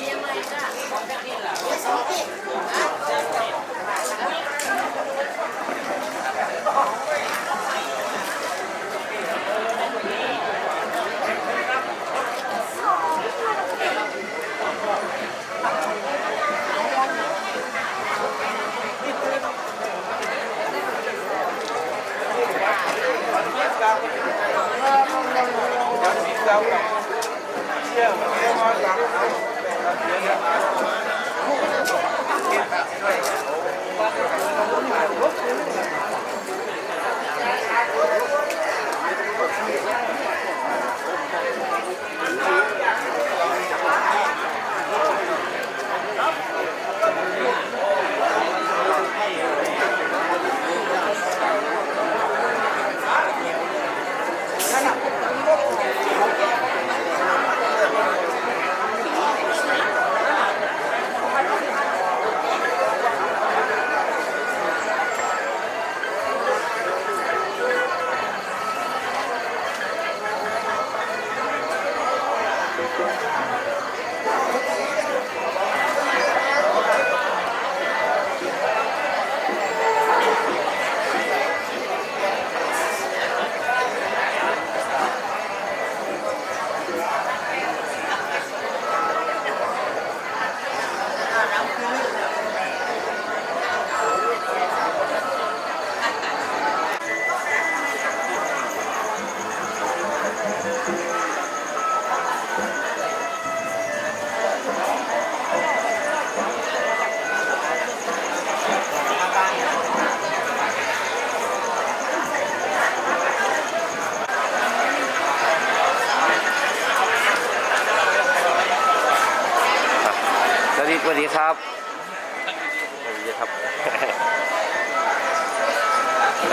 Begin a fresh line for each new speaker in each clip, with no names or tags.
ส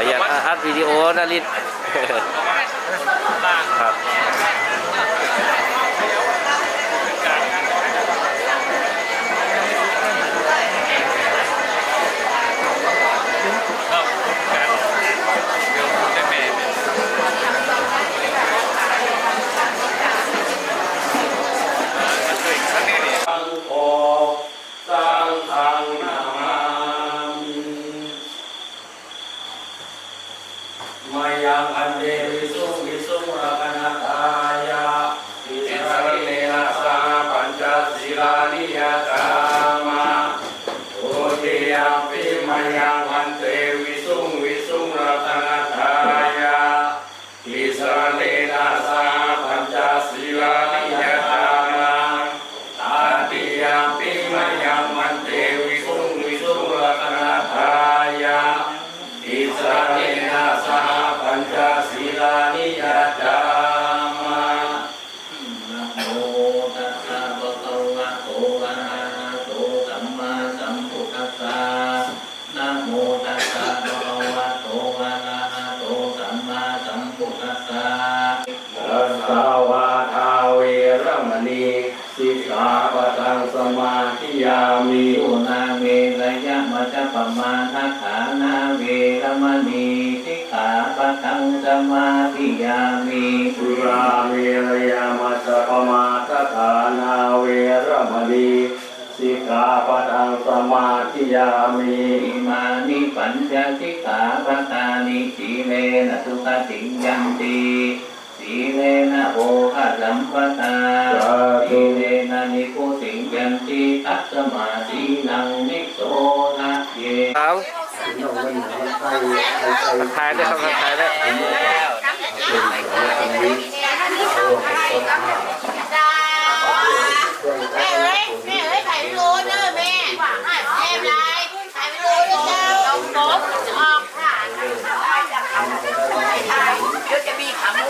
ระยะอัดวิดีโอนาริตครับ
ตสัมมาสัม
พุทธัสสะรัสสา
วาทาเวรมณีสิกขาปะทังสมาธิยามิ
โยนาเวระยะ มัจจปมาทัฏฐานาเวรมณีสิกขาปะทังสมาธิยามิ
สุราเมรยามัสสะปมาทฐานาเวรมณีสิกขาปะทังสมาธิยามิ
อิมานิปัญจสิกขาปะทานิสีเลนะสุขติยันติสีเลนะโอภะสัมปทาสีเลนะนิพุติยันติตัสมาสีนังนิโสทะเย
ครับถ่ายได้ครับถ่ายได้
แม่เอ้ยแม่เอ้ยถ่ายวิดีโอเด้อแม่แม่ไรถ่ายวิดีโอเด้อเจ้าลงรถออกค่ะเดี๋ยวจะมีขาหมู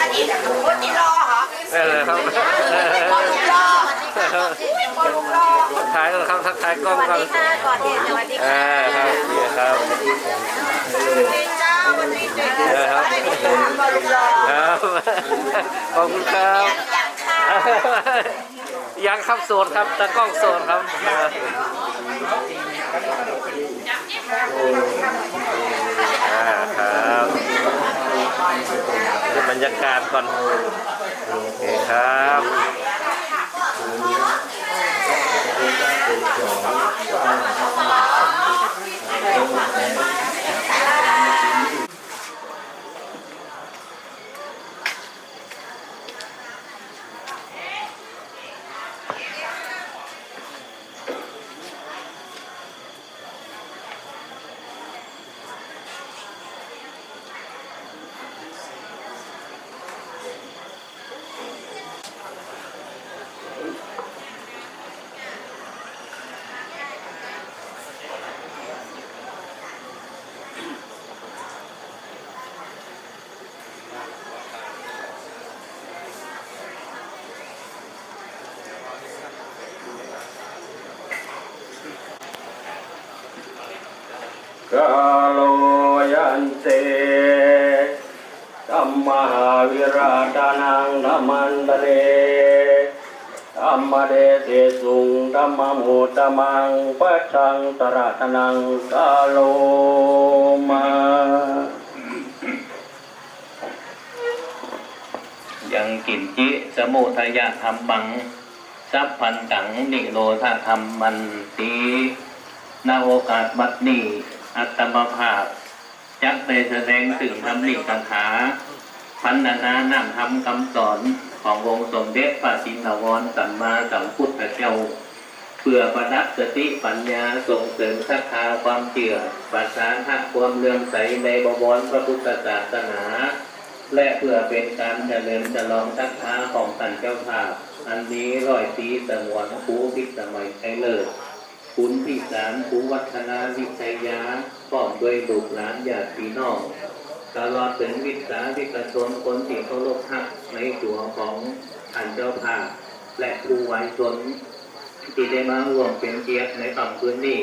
อันนี้คนที่รอเหรอ
ได้เลยครับ
คนที่รอคนรอ
ถ่ายแล้วครับทักทายกล้อง
สวัส
ก่อน
ดีค่ะก่อนดีสวัสดี
อ่า
ค่ะ
ครับดีครับ
สวัสดีเจ้าวัสดีเจ้าคนรอ
ครับขอบคุณครับ
อย่างค่ะ
ย
ยังครับโสดครับตากล้องโสดครับอ่าครับ ดูบรรยากาศก่อนโอเคครับ
กาโลยันเตธัมมาวิราชานังธรรมันตะเลธรรมเดเสสุงธรรมมุตตมังปัจังตระตนังกาโลมา
ยังกินจิสมุทยาธรรมังสัพพันตังนิโรธาธรรมมันตีนาโอกาสบัดนี้ อัตมภาพจักได้แสดงถึงธรรมนิกถาพันนานานำธรรมคำสอนขององค์สมเด็จพระจินวรสัมมาสัมพุทธเจ้า เพื่อประดับสติปัญญาส่งเสริมศรัทธาความเชื่อประสานทักความเลื่อมใสในบวรพระพุทธศาสนา และเพื่อเป็นการเจริญฉลองศรัทธาของท่านเจ้าภาพอันนี้ร้อยปีสมวนภูพิสมัยไทยเลิศ คุณพิสารภูวัฒนาวิชัยยาพร้อมด้วยลูกหลานญาติพี่น้องตลอดถึงวิสาวิกชนคนที่เคารพฮักในตัวของท่านเจ้าภาพและผู้ไว้ชนที่ได้มาร่วมเป็นเกียรติในค่ำคืนนี้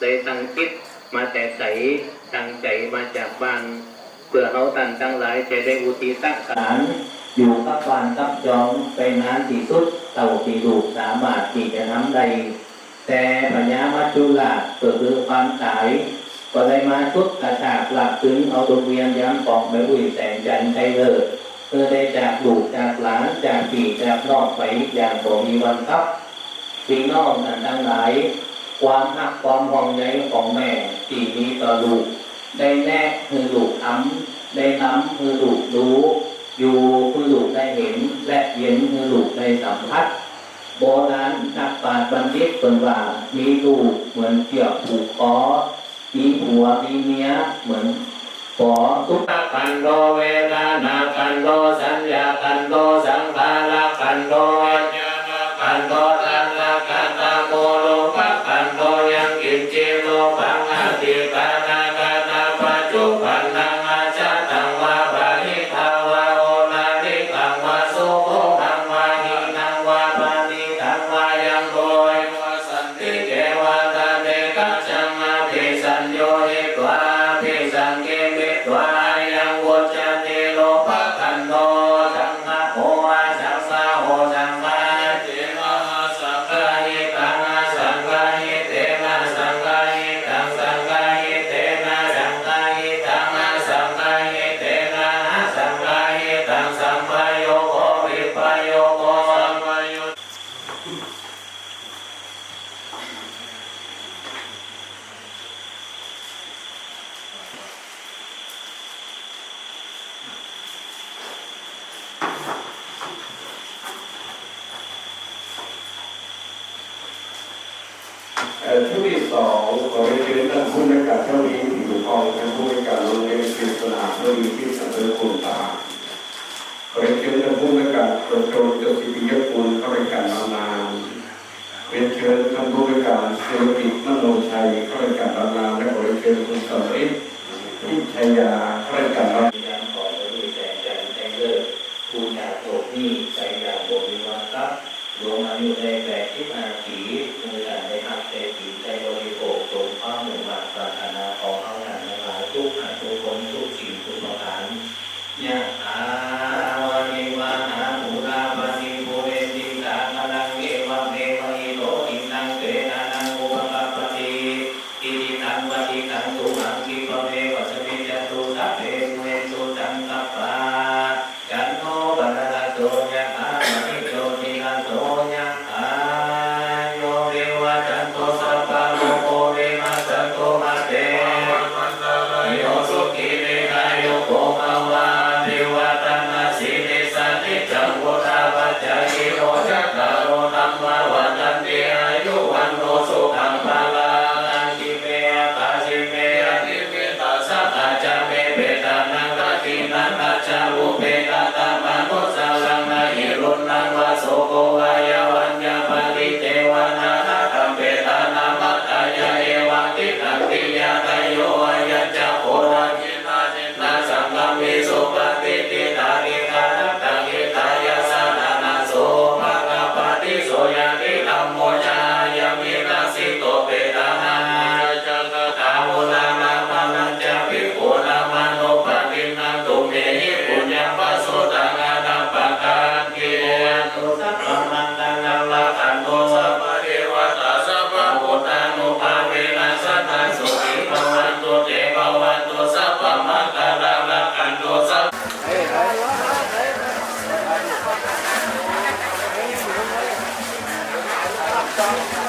ได้ตั้งคิดมาแต่ใจตั้งใจมาจากบ้านเพื่อเขาตันทั้งหลายจะได้อุทิศสารอยู่กับบ้านกับจองไปนานที่สุดเต่าที่ลูสามารถที่จะน้ำได้ แต่ปัญญามัจจุราชก็คือความตายก็ได้มาชุดกระชากหลับถึงเอาตัวเวียนย้ำปอกไปบุยแสงจันทร์ไทเลิศเพื่อได้จากลูกจากหลานจากพี่จากน้องไปอย่างบ่มีวันครับพี่น้องนั้นทั้งหลาย ความหักความห่วงใยของแม่ที่มีต่อลูกได้แน่คือลูกอ้ำได้น้ำคือลูกรู้ อยู่คือลูกได้เห็น และเย็นคือลูกได้สัมผัส โบราณนักปราชญ์บัณฑิตคนว่ามีลูกเหมือนเกี่ยวผูกคอมีผัวมีเมียเหมือนขอทุกขันโดเวทนากันโดสัญญากันโดส ชุดที่สอง
ขอเรียนเชิญท่านผู้ในวยการเท่านี้ผิวทองท่านผู้ในวยการโรงเรียนกฤษณาเท่านี้ที่อำเภอคุนตาขอเรียนเชิญท่านผู้ในวยการโดยตรเจ้าสิปิยกุลเข้าในการนานานเรียนเชิญท่านผู้ในวยการเศรษฐกิจมโนชัยเข้าในวยการนานานและขอเรียนเชิญคุณสมฤทธิ์ทิชัยยาเข้าในวยการนาน
พยามขอจะมีแสงจันทร์แสงเลิศผู้อยากโศกนี้ใจอยากบ่มีวันครับดวงอายุในแปดที่มาสี Thank you.